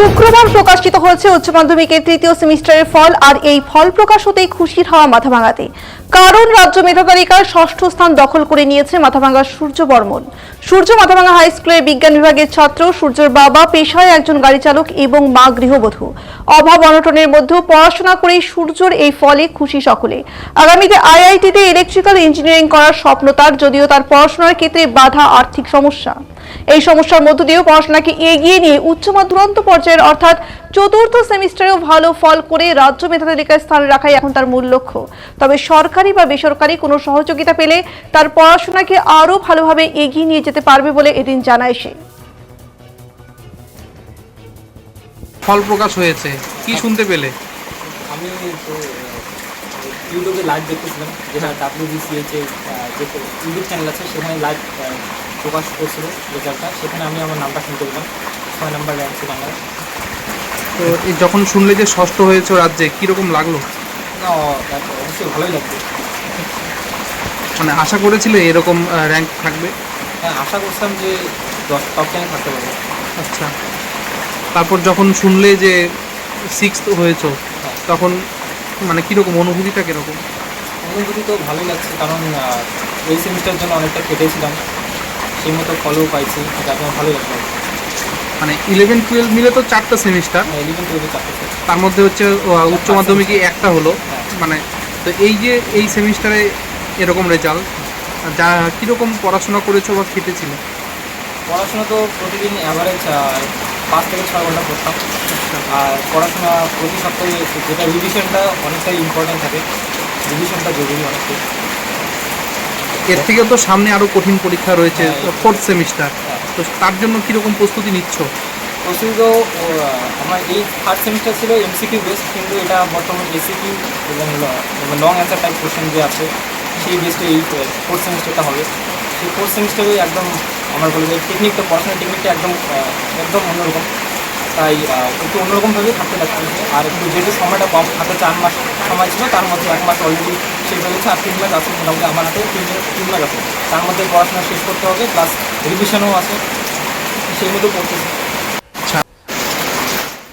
শুক্রবার প্রকাশিত হয়েছে উচ্চ মাধ্যমিকের তৃতীয় সেমিস্টারের ফল, আর এই ফল প্রকাশ হতেই খুশির হাওয়া মাথাভাঙাতে। কারণ রাজ্য মেধা তালিকার ষষ্ঠ স্থান দখল করে নিয়েছে মাথাভাঙ্গা সূর্য বর্মন। সূর্য মাথাভাঙ্গা হাই স্কুলের বিজ্ঞান বিভাগের ছাত্র, সূর্যর বাবা, পেশায় একজন গাড়ি চালক এবং মা গৃহবধূ। অভাব অনটনের মধ্যেও পড়াশোনা করেই সূর্যর এই ফলে খুশি সকলে। আগামীতে আইআইটিতে ইলেকট্রিক্যাল ইঞ্জিনিয়ারিং করার স্বপ্ন তার, যদিও তার পড়াশোনার ক্ষেত্রে বাধা আর্থিক সমস্যা। এই সমস্যার মধ্য দিয়েও পড়াশোনাকে এগিয়ে নিয়ে উচ্চ মাধ্যমিক পর্যায়ের অর্থাৎ চতুর্থ সেমিস্টারেও ভালো ফল করে রাজ্য মেধা তালিকায় স্থান রাখাই এখন তার মূল লক্ষ্য। তবে সরকারি বা বেসরকারি কোনো সহযোগিতা পেলে তার পড়াশোনাকে আরও ভালোভাবে এগিয়ে নিয়ে যেতে পারবে বলে এদিন জানায় সে। ফল প্রকাশ হয়েছে। কি শুনতে পেলে? আমি ইউটিউবে লাইভ দেখতেছিলাম যেটা ডাব্লিউবিসিএইচ এর যে ইউটিউব চ্যানেল আছে সেখানে লাইভ প্রকাশ করছিল রেজাল্টটা সেখানে আমি আমার নামটা শুনতে পেলাম। ছয় নাম্বার র্যাঙ্ক ছিল আমার। তো এই যখন শুনলে যে ষষ্ঠ হয়েছে রাজ্যে কীরকম লাগল? না অবশ্যই ভালোই লাগবে। মানে আশা করেছিলে এরকম র্যাঙ্ক থাকবে? হ্যাঁ আশা করছিলাম যে দশ টপ টেনে থাকতে পারব। আচ্ছা। তারপর যখন শুনলে যে সিক্স হয়েছ তখন মানে কীরকম অনুভূতিটা কীরকম? অনুভূতি তো ভালোই লাগছে কারণ আহ, এই সেমিস্টারের জন্য অনেকটা কেটেছিলাম। সেই মতো ফলও পাইছি যার জন্য ভালোই লাগল মানে ইলেভেন টুয়েলভ মিলে তো চারটা সেমিস্টার ইলেভেন টুয়েলভে চারটে তার মধ্যে হচ্ছে উচ্চ মাধ্যমিকে একটা হলো। হ্যাঁ। মানে তো এই যে এই সেমিস্টারে এরকম রেজাল্ট যা কীরকম পড়াশোনা করেছ বা খেটেছিল? পড়াশোনা তো প্রতিদিন অ্যাভারেজ পাঁচ থেকে ছয় ঘণ্টা পড়তাম। আর পড়াশোনা প্রতি সপ্তাহে যেটা রিভিশনটা অনেকটাই ইম্পর্টেন্ট থাকে। রিভিশনটা জরুরি অনেকটাই। এর থেকে তো সামনে আরও কঠিন পরীক্ষা রয়েছে হ্যাঁ। ফোর্থ সেমিস্টার হ্যাঁ। তো তার জন্য কীরকম প্রস্তুতি নিচ্ছ প্রস্তুতি তো আমার এই থার্ড সেমিস্টার ছিল এমসিকিউ বেস্ট কিন্তু এটা বর্তমান এসিকিউ এবং লং অ্যান্সার টাইপ কোশ্চেন যে আছে সেই বেস্টে এই ফোর্থ সেমিস্টারটা হবে সেই ফোর্থ সেমিস্টারে একদম আমার বলব টেকনিকটা পড়াশোনার টেকনিকটা একদম একদম অন্যরকম তাই একটু অন্যরকমভাবে থাকতে লাগছে আর একটু যেহেতু সময়টা কম হাতে চার মাস সময় ছিল, তার মধ্যে এক মাস অলরেডি শেষ হয়ে গেছে, আর তিন মাস আছে মোটামুটি আমার হাতে, তিন তিন মাস আছে। তার মধ্যে পড়াশোনা শেষ করতে হবে প্লাস রিভিশনও আছে, সেই মতো পড়তেছি